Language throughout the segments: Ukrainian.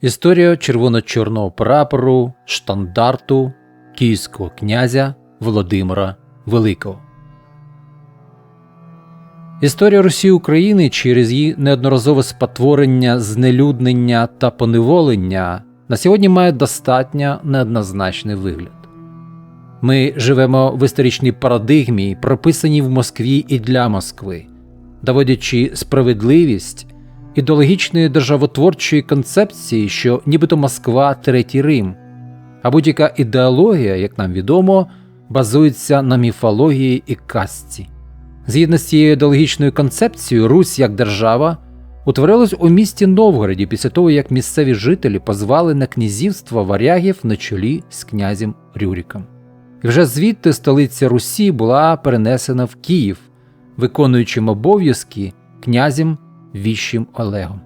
Історія червоно-чорного прапору, штандарту київського князя Володимира Великого. Історія Росії України через її неодноразове спотворення, знелюднення та поневолення на сьогодні має достатньо неоднозначний вигляд. Ми живемо в історичній парадигмі, прописаній в Москві і для Москви, доводячи справедливість ідеологічної державотворчої концепції, що нібито Москва третій Рим, а будь-яка ідеологія, як нам відомо, базується на міфології і казці. Згідно з цією ідеологічною концепцією, Русь як держава утворилась у місті Новгороді після того, як місцеві жителі позвали на князівство варягів на чолі з князем Рюріком. І вже звідти столиця Русі була перенесена в Київ, виконуючим обов'язки князем Віщим Олегом.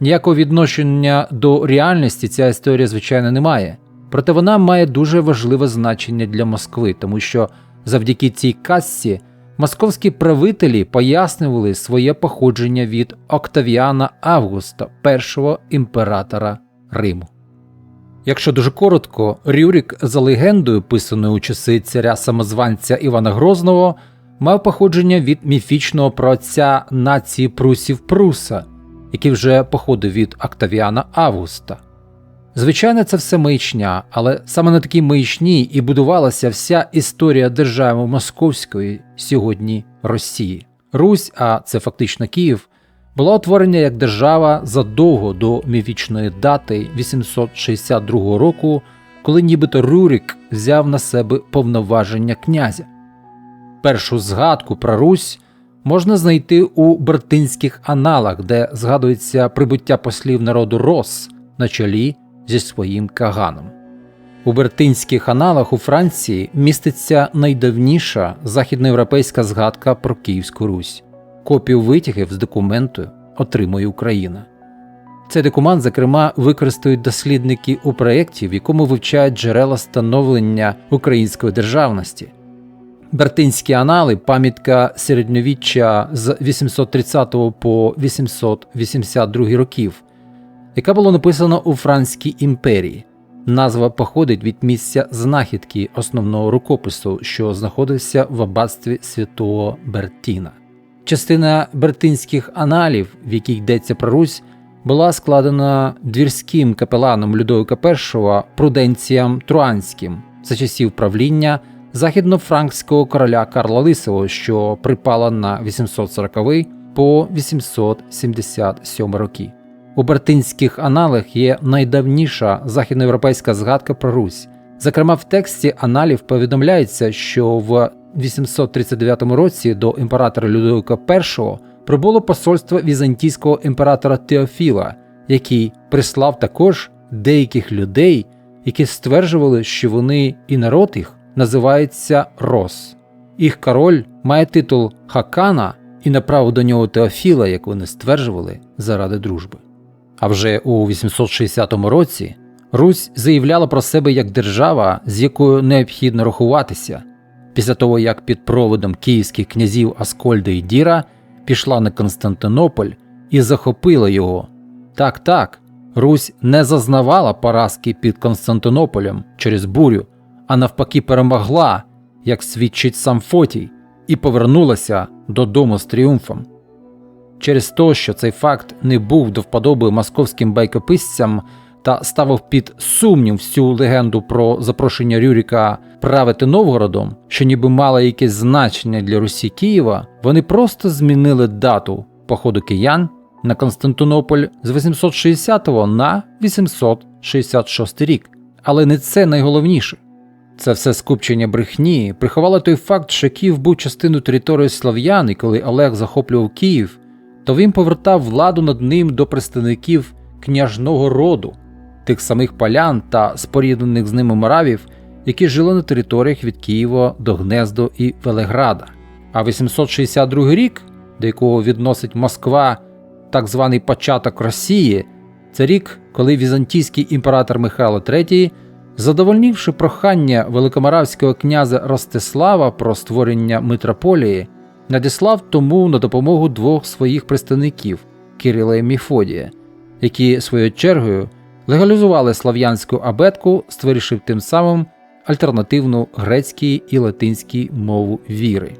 Ніякого відношення до реальності ця історія, звичайно, не має, проте вона має дуже важливе значення для Москви, тому що завдяки цій казці московські правителі пояснювали своє походження від Октавіана Августа, першого імператора Риму. Якщо дуже коротко, Рюрік, за легендою, писаною у часи царя самозванця Івана Грозного, мав походження від міфічного праотця нації прусів Пруса, який вже походив від Октавіана Августа. Звичайно, це все маячня, але саме на такій маячні і будувалася вся історія держави Московської сьогодні Росії. Русь, а це фактично Київ, була утворена як держава задовго до міфічної дати 862 року, коли нібито Рюрік взяв на себе повноваження князя. Першу згадку про Русь можна знайти у бертинських аналах, де згадується прибуття послів народу Рос на чолі зі своїм каганом. У бертинських аналах у Франції міститься найдавніша західноєвропейська згадка про Київську Русь. Копію витягів з документу отримує Україна. Цей документ, зокрема, використовують дослідники у проєкті, в якому вивчають джерела становлення української державності. Бертинські анали, пам'ятка середньовіччя з 830 по 882 років, яка була написана у Франській імперії. Назва походить від місця знахідки основного рукопису, що знаходився в аббатстві святого Бертіна. Частина бертинських аналів, в яких йдеться про Русь, була складена двірським капеланом Людовика І Пруденціям Труанським за часів правління західнофранкського короля Карла Лисого, що припала на 840 по 877 роки. У бертинських аналах є найдавніша західноєвропейська згадка про Русь. Зокрема, в тексті аналів повідомляється, що в 839 році до імператора Людовика І прибуло посольство візантійського імператора Теофіла, який прислав також деяких людей, які стверджували, що вони і народ їх називається Рос. Їх король має титул Хакана і направив до нього Теофіла, як вони стверджували, заради дружби. А вже у 860 році Русь заявляла про себе як держава, з якою необхідно рахуватися, після того як під проводом київських князів Аскольда і Діра пішла на Константинополь і захопила його. Так, так, Русь не зазнавала поразки під Константинополем через бурю, а навпаки, перемогла, як свідчить сам Фотій, і повернулася додому з тріумфом. Через те, що цей факт не був до вподоби московським байкописцям та ставив під сумнів всю легенду про запрошення Рюріка правити Новгородом, що ніби мало якесь значення для Русі Києва, вони просто змінили дату походу киян на Константинополь з 860 на 866 рік. Але не це найголовніше. Це все скупчення брехні приховало той факт, що Київ був частиною території Слов'ян, і коли Олег захоплював Київ, то він повертав владу над ним до представників княжного роду, тих самих полян та споріднених з ними моравів, які жили на територіях від Києва до Гнездо і Велеграда. А 862 рік, до якого відносить Москва так званий початок Росії, це рік, коли візантійський імператор Михайло III, задовольнивши прохання великоморавського князя Ростислава про створення митрополії, надіслав тому на допомогу двох своїх представників Кирила і Міфодія, які своєю чергою легалізували слав'янську абетку, створивши тим самим альтернативну грецькій і латинській мову віри.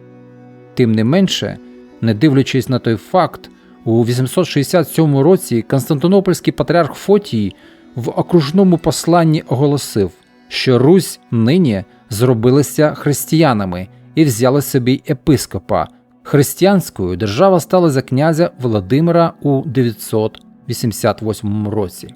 Тим не менше, не дивлячись на той факт, у 867 році Константинопольський патріарх Фотій в окружному посланні оголосив, що Русь нині зробилася християнами і взяла собі епископа. Християнською держава стала за князя Володимира у 988 році.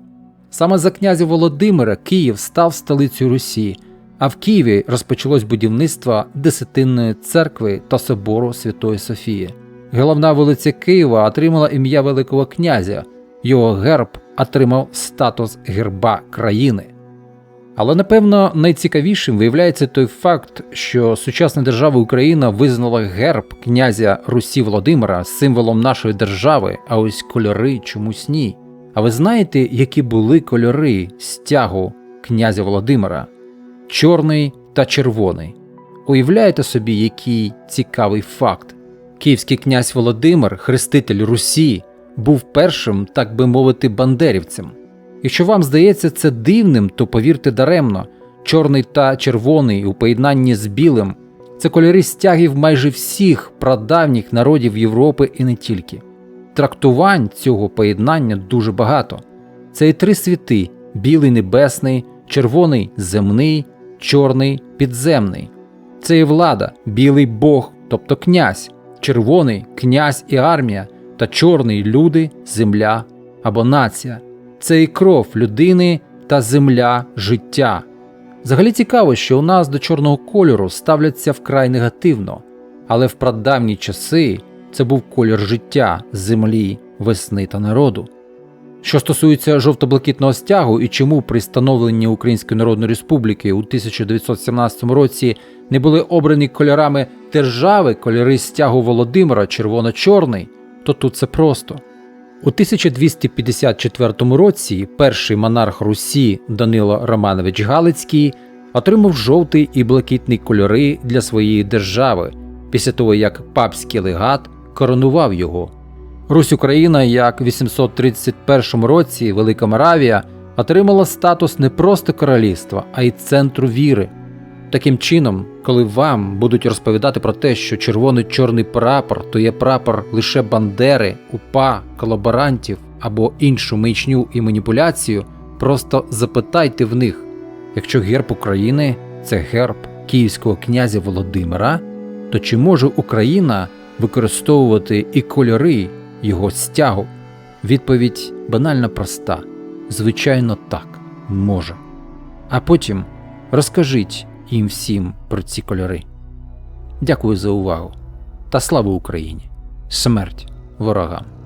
Саме за князя Володимира Київ став столицею Русі, а в Києві розпочалось будівництво Десятинної церкви та собору Святої Софії. Головна вулиця Києва отримала ім'я Великого князя, його герб отримав статус герба країни. Але напевно найцікавішим виявляється той факт, що сучасна держава Україна визнала герб князя Русі Володимира символом нашої держави, а ось кольори чомусь ні. А ви знаєте, які були кольори стягу князя Володимира? Чорний та червоний. Уявляєте собі, який цікавий факт? Київський князь Володимир, хреститель Русі, був першим, так би мовити, бандерівцем. Якщо вам здається це дивним, то повірте даремно, чорний та червоний у поєднанні з білим це кольори стягів майже всіх прадавніх народів Європи і не тільки. Трактувань цього поєднання дуже багато. Це і три світи: білий небесний, червоний земний, чорний підземний. Це і влада, білий Бог, тобто князь, червоний князь і армія, та чорний люди, земля або нація. Це і кров людини та земля життя. Взагалі цікаво, що у нас до чорного кольору ставляться вкрай негативно, але в прадавні часи це був колір життя, землі, весни та народу. Що стосується жовто-блакитного стягу і чому при становленні Української Народної Республіки у 1917 році не були обрані кольорами держави кольори стягу Володимира червоно-чорний, то тут це просто. У 1254 році перший монарх Русі Данило Романович Галицький отримав жовтий і блакитний кольори для своєї держави після того, як папський легат коронував його. Русь Україна, як в 831 році Велика Моравія, отримала статус не просто королівства, а й центру віри. Таким чином, коли вам будуть розповідати про те, що червоний-чорний прапор то є прапор лише бандери, упа, колаборантів або іншу мичню і маніпуляцію, просто запитайте в них, якщо герб України це герб київського князя Володимира, то чи може Україна використовувати і кольори його стягу? Відповідь банально проста. Звичайно, так, може. А потім розкажіть їм всім про ці кольори. Дякую за увагу та слава Україні! Смерть ворогам!